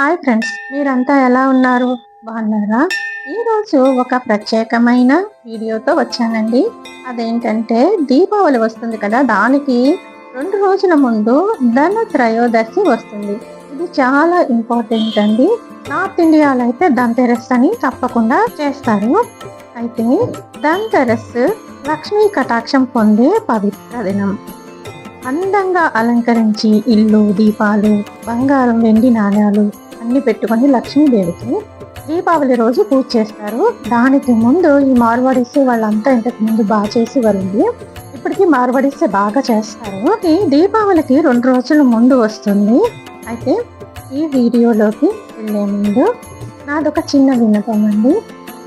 Hi friends మీరంతా ఎలా ఉన్నారు? బాగున్నారా? ఈరోజు ఒక ప్రత్యేకమైన వీడియోతో వచ్చానండి. అదేంటంటే దీపావళి వస్తుంది కదా దానికి రెండు రోజుల ముందు ధన త్రయోదశి వస్తుంది. ఇది చాలా ఇంపార్టెంట్ అండి. నార్త్ ఇండియాలో అయితే ధన్తెరస్ అని తప్పకుండా చేస్తారు. అయితే ధన్తెరస్ లక్ష్మీ కటాక్షం పొందే పవిత్ర దినం. అందంగా అలంకరించి ఇల్లు దీపాలు బంగారం వెండి నాణ్యాలు అన్ని పెట్టుకొని లక్ష్మీదేవికి దీపావళి రోజు పూజ చేస్తారు. దానికి ముందు ఈ మార్వాడిస్తే వాళ్ళంతా ఇంతకు ముందు బాగా చేసేవారండి. ఇప్పటికి మార్వాడిస్తే బాగా చేస్తారు. ఈ దీపావళికి రెండు రోజుల ముందు వస్తుంది. అయితే ఈ వీడియోలోకి వెళ్ళే ముందు నాదొక చిన్న విన్నపం అండి.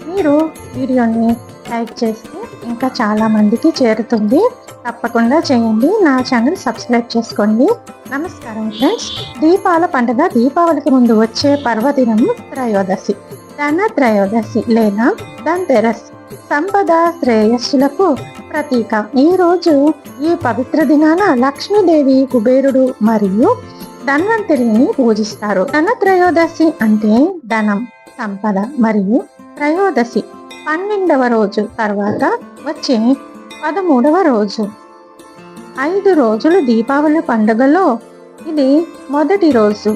మీరు వీడియోని లైక్ చేస్తే ఇంకా చాలామందికి చేరుతుంది. తప్పకుండా చేయండి. నా ఛానల్ సబ్స్క్రైబ్ చేసుకోండి. నమస్కారం ఫ్రెండ్స్. దీపాల పండుగ దీపావళికి ముందు వచ్చే పర్వదినం త్రయోదశి. ధన త్రయోదశి లేదా ధన్తెరస్. సంపద శ్రేయస్సులకు ప్రతీక. ఈరోజు ఈ పవిత్ర దినాన లక్ష్మీదేవి కుబేరుడు మరియు ధన్వంతరిని పూజిస్తారు. ధన త్రయోదశి అంటే ధనం సంపద మరియు త్రయోదశి. పన్నెండవ రోజు తర్వాత వచ్చే పదమూడవ రోజు. ఐదు రోజులు దీపావళి పండుగలో ఇది మొదటి రోజు.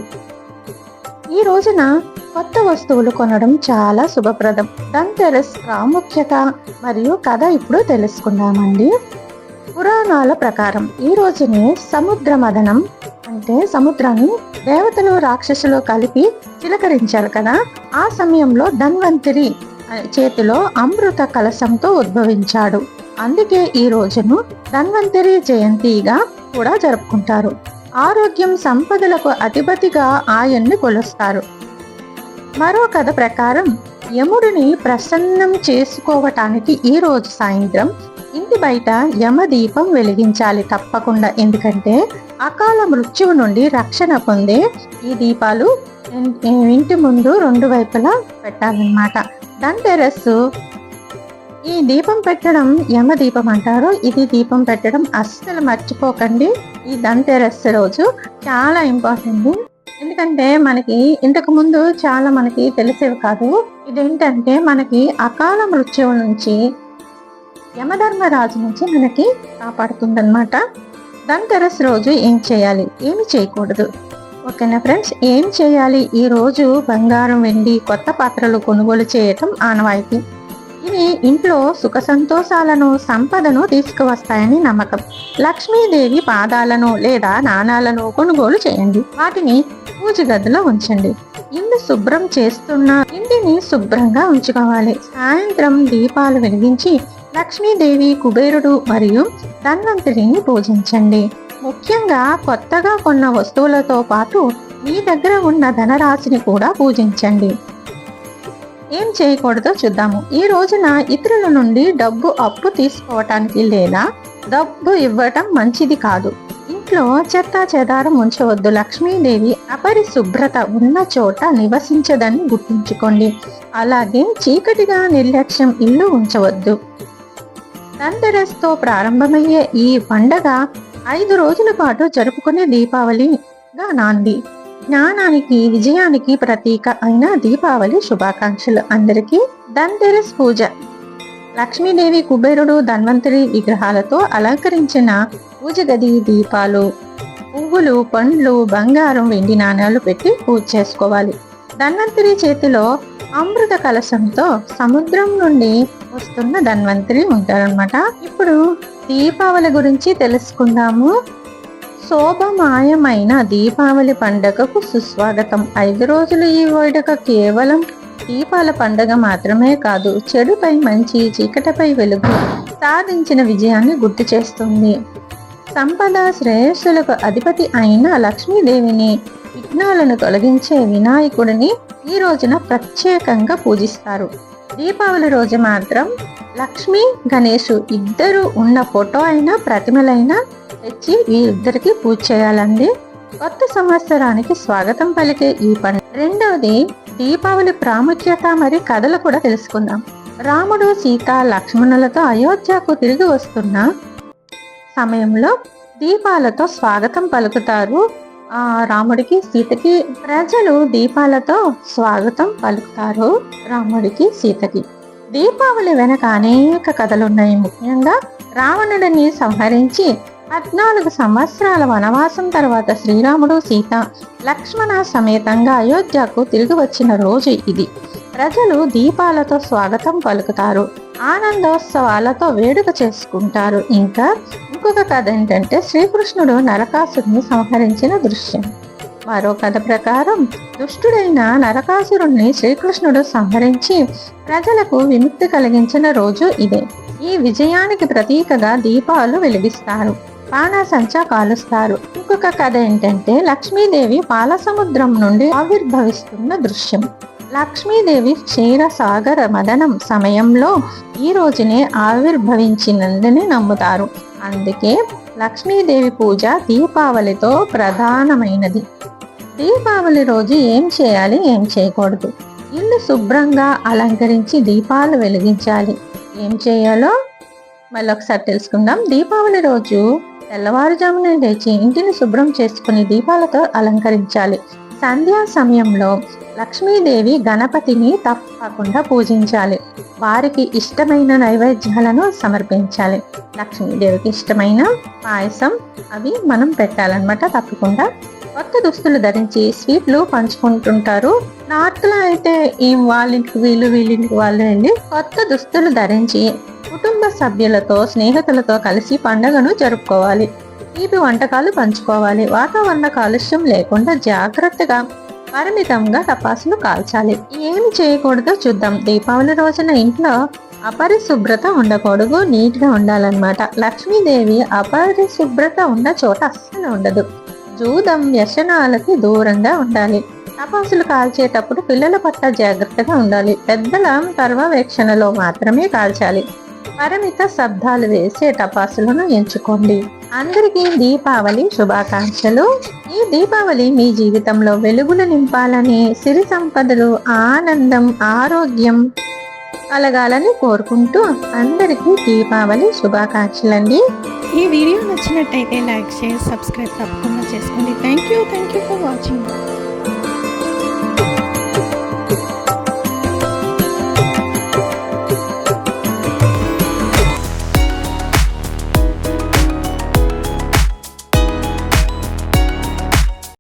ఈ రోజున కొత్త వస్తువులు కొనడం చాలా శుభప్రదం. ధన్తెరస్ ప్రాముఖ్యత మరియు కథ ఇప్పుడు తెలుసుకుందామండి. పురాణాల ప్రకారం ఈ రోజుని సముద్ర మదనం అంటే సముద్రాన్ని దేవతలు రాక్షసులు కలిపి చిలకరించారు కదా. ఆ సమయంలో ధన్వంతరి చేతిలో అమృత కలశంతో ఉద్భవించాడు. అందుకే ఈ రోజును ధన్వంతరి జయంతిగా కూడా జరుపుకుంటారు. ఆరోగ్యం సంపదలకు అధిపతిగా ఆయన్ని కొలుస్తారు. మరో కథ ప్రకారం యముడిని ప్రసన్నం చేసుకోవటానికి ఈ రోజు సాయంత్రం ఇంటి బయట యమదీపం వెలిగించాలి తప్పకుండా. ఎందుకంటే అకాల మృత్యువు నుండి రక్షణ పొందే ఈ దీపాలు ఇంటి ముందు రెండు వైపులా పెట్టాలన్నమాట. ధన్తెరస్ ఈ దీపం పెట్టడం యమ దీపం అంటారు. ఇది దీపం పెట్టడం అస్సలు మర్చిపోకండి. ఈ ధన్తెరస్ రోజు చాలా ఇంపార్టెంట్ ఎందుకంటే మనకి ఇంతకు ముందు చాలా మనకి తెలిసేవి కాదు. ఇదేంటంటే మనకి అకాల మృత్యువు నుంచి యమధర్మరాజు నుంచి మనకి కాపాడుతుందన్నమాట. ధన్తెరస్ రోజు ఏం చేయాలి? ఏమి చేయకూడదు. ఓకేనా ఫ్రెండ్స్? ఏం చేయాలి? ఈ రోజు బంగారం వెండి కొత్త పాత్రలు కొనుగోలు చేయటం ఆనవాయితీ. ఇవి ఇంట్లో సుఖ సంతోషాలను సంపదను తీసుకువస్తాయని నమ్మకం. లక్ష్మీదేవి పాదాలను లేదా నాణాలను కొనుగోలు చేయండి. వాటిని పూజ గదిలో ఉంచండి. ఇల్లు శుభ్రం చేస్తున్న ఇంటిని శుభ్రంగా ఉంచుకోవాలి. సాయంత్రం దీపాలు వెలిగించి లక్ష్మీదేవి కుబేరుడు మరియు ధన్వంతుడిని పూజించండి. ముఖ్యంగా కొత్తగా కొన్న వస్తువులతో పాటు మీ దగ్గర ఉన్న ధనరాశిని కూడా పూజించండి. ఏం చేయకూడదో చూద్దాము. ఈ రోజున ఇతరుల నుండి డబ్బు అప్పు తీసుకోవటానికి లేదా డబ్బు ఇవ్వటం మంచిది కాదు. ఇంట్లో చెత్త చెదారం ఉంచవద్దు. లక్ష్మీదేవి అపరిశుభ్రత ఉన్న చోట నివసించదని గుర్తుంచుకోండి. అలాగే చీకటిగా నిర్లక్ష్యం ఇల్లు ఉంచవద్దు. ధన్తెరస్తో ప్రారంభమయ్యే ఈ పండగ ఐదు రోజుల పాటు జరుపుకునే దీపావళిగా నాంది. జ్ఞానానికి విజయానికి ప్రతీక అయిన దీపావళి శుభాకాంక్షలు. అందరికీ ధన్తెరస్ పూజ. లక్ష్మీదేవి కుబేరుడు ధన్వంతరి విగ్రహాలతో అలంకరించిన పూజ గది దీపాలు. పువ్వులు పండ్లు బంగారం వెండి నాణ్యాలు పెట్టి పూజ చేసుకోవాలి. ధన్వంతరి చేతిలో అమృత కలశంతో సముద్రం నుండి వస్తున్న ధన్వంతరి ఉంటారనమాట ఇప్పుడు దీపావళి గురించి తెలుసుకుందాము. శోభమాయమైన దీపావళి పండగకు సుస్వాగతం. ఐదు రోజులు ఈ వేడుక కేవలం దీపాల పండగ మాత్రమే కాదు చెడుపై మంచి చీకటిపై వెలుగు సాధించిన విజయాన్ని గుర్తు చేస్తుంది. సంపద శ్రేయస్సులకు అధిపతి అయిన లక్ష్మీదేవిని విఘ్నాలను తొలగించే వినాయకుడిని ఈ రోజున ప్రత్యేకంగా పూజిస్తారు. దీపావళి రోజు మాత్రం లక్ష్మీ గణేషు ఇద్దరు ఉన్న ఫోటో అయినా ప్రతిమలైనా తెచ్చి ఈ ఇద్దరికి పూజ చేయాలండి. కొత్త సంవత్సరానికి స్వాగతం పలికే ఈ పండుగ రెండవది దీపావళి ప్రాముఖ్యత మరియు కథలు కూడా తెలుసుకుందాం. రాముడు సీత లక్ష్మణులతో అయోధ్యకు తిరిగి వస్తున్న సమయంలో దీపాలతో స్వాగతం పలుకుతారు. ఆ రాముడికి సీతకి ప్రజలు దీపాలతో స్వాగతం పలుకుతారు రాముడికి సీతకి. దీపావళి వెనక అనేక కథలున్నాయి. ముఖ్యంగా రావణుడిని సంహరించి పద్నాలుగు సంవత్సరాల వనవాసం తర్వాత శ్రీరాముడు సీత లక్ష్మణ సమేతంగా అయోధ్యకు తిరిగి వచ్చిన రోజు ఇది. ప్రజలు దీపాలతో స్వాగతం పలుకుతారు. ఆనందోత్సవాలతో వేడుక చేసుకుంటారు. ఇంకా ఇంకొక కథ ఏంటంటే శ్రీకృష్ణుడు నరకాసుడిని సంహరించిన దృశ్యం. మరో కథ ప్రకారం దుష్టుడైన నరకాసురుణ్ణి శ్రీకృష్ణుడు సంహరించి ప్రజలకు విముక్తి కలిగించిన రోజు ఇదే. ఈ విజయానికి ప్రతీకగా దీపాలు వెలిగిస్తారు. బాణాసంచా కాలుస్తారు. ఇంకొక కథ ఏంటంటే లక్ష్మీదేవి పాలసముద్రం నుండి ఆవిర్భవిస్తున్న దృశ్యం. లక్ష్మీదేవి క్షీర సాగర మదనం సమయంలో ఈ రోజునే ఆవిర్భవించినందని నమ్ముతారు. అందుకే లక్ష్మీదేవి పూజ దీపావళితో ప్రధానమైనది. దీపావళి రోజు ఏం చేయాలి ఏం చేయకూడదు? ఇల్లు శుభ్రంగా అలంకరించి దీపాలు వెలిగించాలి. ఏం చేయాలో మళ్ళీ ఒకసారి తెలుసుకుందాం. దీపావళి రోజు తెల్లవారుజామున లేచి ఇంటిని శుభ్రం చేసుకుని దీపాలతో అలంకరించాలి. సంధ్యా సమయంలో లక్ష్మీదేవి గణపతిని తప్పకుండా పూజించాలి. వారికి ఇష్టమైన నైవేద్యాలను సమర్పించాలి. లక్ష్మీదేవికి ఇష్టమైన పాయసం అవి మనం పెట్టాలన్నమాట తప్పకుండా. కొత్త దుస్తులు ధరించి స్వీట్లు పంచుకుంటుంటారు. నార్త్లో అయితే ఈ వాళ్ళింటికి వీళ్ళు వీళ్ళింటికి వాళ్ళు వెళ్ళి కొత్త దుస్తులు ధరించి కుటుంబ సభ్యులతో స్నేహితులతో కలిసి పండుగను జరుపుకోవాలి. తీపి వంటకాలు పంచుకోవాలి. వాతావరణ కాలుష్యం లేకుండా జాగ్రత్తగా పరిమితంగా టపాసులు కాల్చాలి. ఏమి చేయకూడదో చూద్దాం. దీపావళి రోజున ఇంట్లో అపరిశుభ్రత ఉండకూడదు. నీట్గా ఉండాలన్నమాట. లక్ష్మీదేవి అపరిశుభ్రత ఉన్న చోట అస్సలు ఉండదు. జూదం వ్యసనాలకి దూరంగా ఉండాలి. టపాసులు కాల్చేటప్పుడు పిల్లల పట్ల జాగ్రత్తగా ఉండాలి. పెద్దల పర్యవేక్షణలో మాత్రమే కాల్చాలి. పరిమిత శబ్దాలు వేసే టపాసులను ఎంచుకోండి. అందరికీ దీపావళి శుభాకాంక్షలు. ఈ దీపావళి మీ జీవితంలో వెలుగులు నింపాలని సిరి సంపదలు ఆనందం ఆరోగ్యం కలగాలని కోరుకుంటూ అందరికీ దీపావళి శుభాకాంక్షలండి. ఈ వీడియో నచ్చినట్టయితే లైక్ చేసి సబ్స్క్రైబ్ తప్పకుండా చేసుకోండి. Thank you thank you for watching